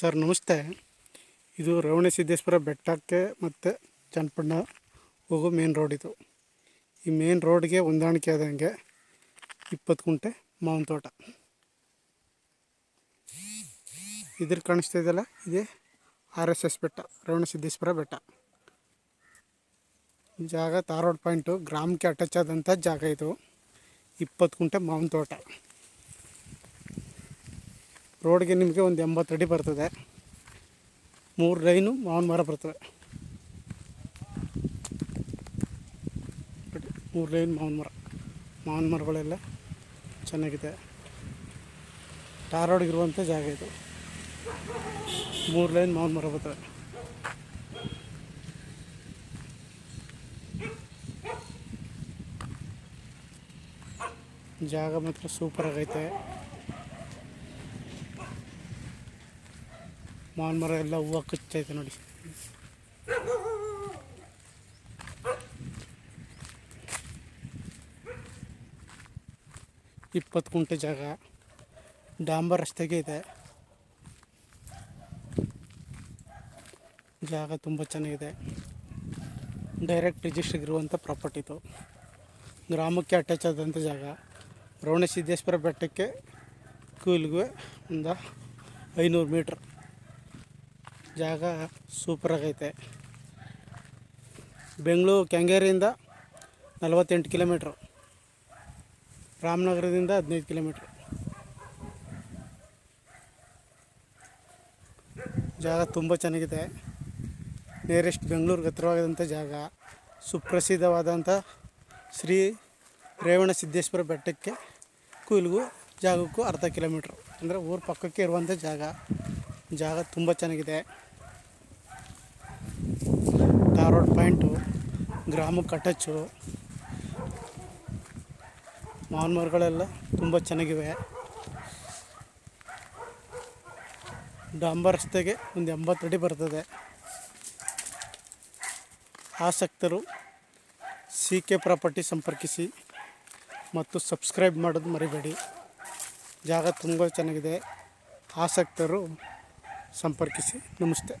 Sir, ನಮಸ್ತೆ. ಇದು ರೇವಣಸಿದ್ದೇಶ್ವರ ಬೆಟ್ಟಕ್ಕೆ ಮತ್ತು ಚನ್ನಪಣ್ಣ ಹೋಗೋ ಮೇನ್ ರೋಡ್ ಇದು. ಈ ಮೇನ್ ರೋಡ್ಗೆ ಹೊಂದಾಣಿಕೆ ಆದಂಗೆ ಇಪ್ಪತ್ತು ಕುಂಟೆ ಮಾವಿನ ತೋಟ. ಇದ್ರ ಕಾಣಿಸ್ತಾ ಇದೆಯಲ್ಲ, ಇದೇ ಆರ್ ಎಸ್ ಎಸ್ ಬೆಟ್ಟ ರೇವಣಸಿದ್ದೇಶ್ವರ ಬೆಟ್ಟ. ಜಾಗ ತಾರೋಡ್ ಪಾಯಿಂಟು, ಗ್ರಾಮಕ್ಕೆ ಅಟ್ಯಾಚ್ ಆದಂಥ ಜಾಗ ಇದು. ಇಪ್ಪತ್ತು ಕುಂಟೆ ಮಾವಿನ ತೋಟ. ರೋಡ್ಗೆ ನಿಮಗೆ ಒಂದು ಎಂಬತ್ತು ಅಡಿ ಬರ್ತದೆ. ಮೂರು ಲೈನು ಮಾವಿನ ಮರ ಬರ್ತವೆ ಮೂರು ಲೈನ್ ಮಾವಿನ ಮರ ಮಾವಿನ ಮರಗಳೆಲ್ಲ ಚೆನ್ನಾಗಿದೆ. ಟಾರ್ ರೋಡ್ಗಿರುವಂಥ ಜಾಗ ಇದು. ಮೂರು ಲೈನ್ ಮಾವಿನ ಮರ ಬರ್ತವೆ ಜಾಗ ಮಾತ್ರ ಸೂಪರ್ ಮಾವಿನ ಮರ ಎಲ್ಲ ಹೂವು ಕಚ್ಚೈತೆ ನೋಡಿ. ಇಪ್ಪತ್ತು ಕುಂಟೆ ಜಾಗ. ಡಾಂಬರ್ ರಸ್ತೆಗೆ ಇದೆ. ಜಾಗ ತುಂಬ ಚೆನ್ನಾಗಿದೆ. ಡೈರೆಕ್ಟ್ ರಿಜಿಸ್ಟ್ರಿಗೆ ಇರುವಂಥ ಪ್ರಾಪರ್ಟಿ ಇದು. ಗ್ರಾಮಕ್ಕೆ ಅಟ್ಯಾಚ್ ಆದಂಥ ಜಾಗ. ರೋಣಸಿದ್ದೇಶ್ವರ ಬೆಟ್ಟಕ್ಕೆ ಕೂಲ್ಗೆ ಒಂದು ಐನೂರು ಮೀಟ್ರ್. ಜಾಗ ಸೂಪರ್ ಆಗೈತೆ. ಬೆಂಗಳೂರು ಕೆಂಗೇರಿಯಿಂದ ನಲವತ್ತೆಂಟು ಕಿಲೋಮೀಟ್ರು. ರಾಮನಗರದಿಂದ ಹದಿನೈದು ಕಿಲೋಮೀಟ್ರ್. ಜಾಗ ತುಂಬ ಚೆನ್ನಾಗಿದೆ. ನಿಯರೆಸ್ಟ್ ಬೆಂಗಳೂರಿಗೆ ಹತ್ತಿರವಾದಂಥ ಜಾಗ ಸುಪ್ರಸಿದ್ಧವಾದಂಥ ಶ್ರೀ ರೇವಣ ಸಿದ್ದೇಶ್ವರ ಬೆಟ್ಟಕ್ಕೆ ಕೂಲ್ಗೂ ಜಾಗಕ್ಕೂ ಅರ್ಧ ಕಿಲೋಮೀಟ್ರ್. ಅಂದರೆ ಊರ ಪಕ್ಕಕ್ಕೆ ಇರುವಂಥ ಜಾಗ. ಜಾಗ ತುಂಬ ಚೆನ್ನಾಗಿದೆ. ಧಾರವಾಡ ಪಾಯಿಂಟು, ಗ್ರಾಮ ಅಟಚ್ಚು ಮಾವಿನ ಮರಗಳೆಲ್ಲ ತುಂಬ ಚೆನ್ನಾಗಿವೆ. ಡಾಂಬರ್ ರಸ್ತೆಗೆ ಒಂದು ಎಂಬತ್ತು ಅಡಿ ಬರ್ತದೆ. ಆಸಕ್ತರು ಸಿ ಕೆ ಪ್ರಾಪರ್ಟಿ ಸಂಪರ್ಕಿಸಿ ಮತ್ತು ಸಬ್ಸ್ಕ್ರೈಬ್ ಮಾಡೋದು ಮರಿಬೇಡಿ. ಜಾಗ ತುಂಬ ಚೆನ್ನಾಗಿದೆ. ಆಸಕ್ತರು ಸಂಪರ್ಕಿಸಿ ನಮಸ್ತೆ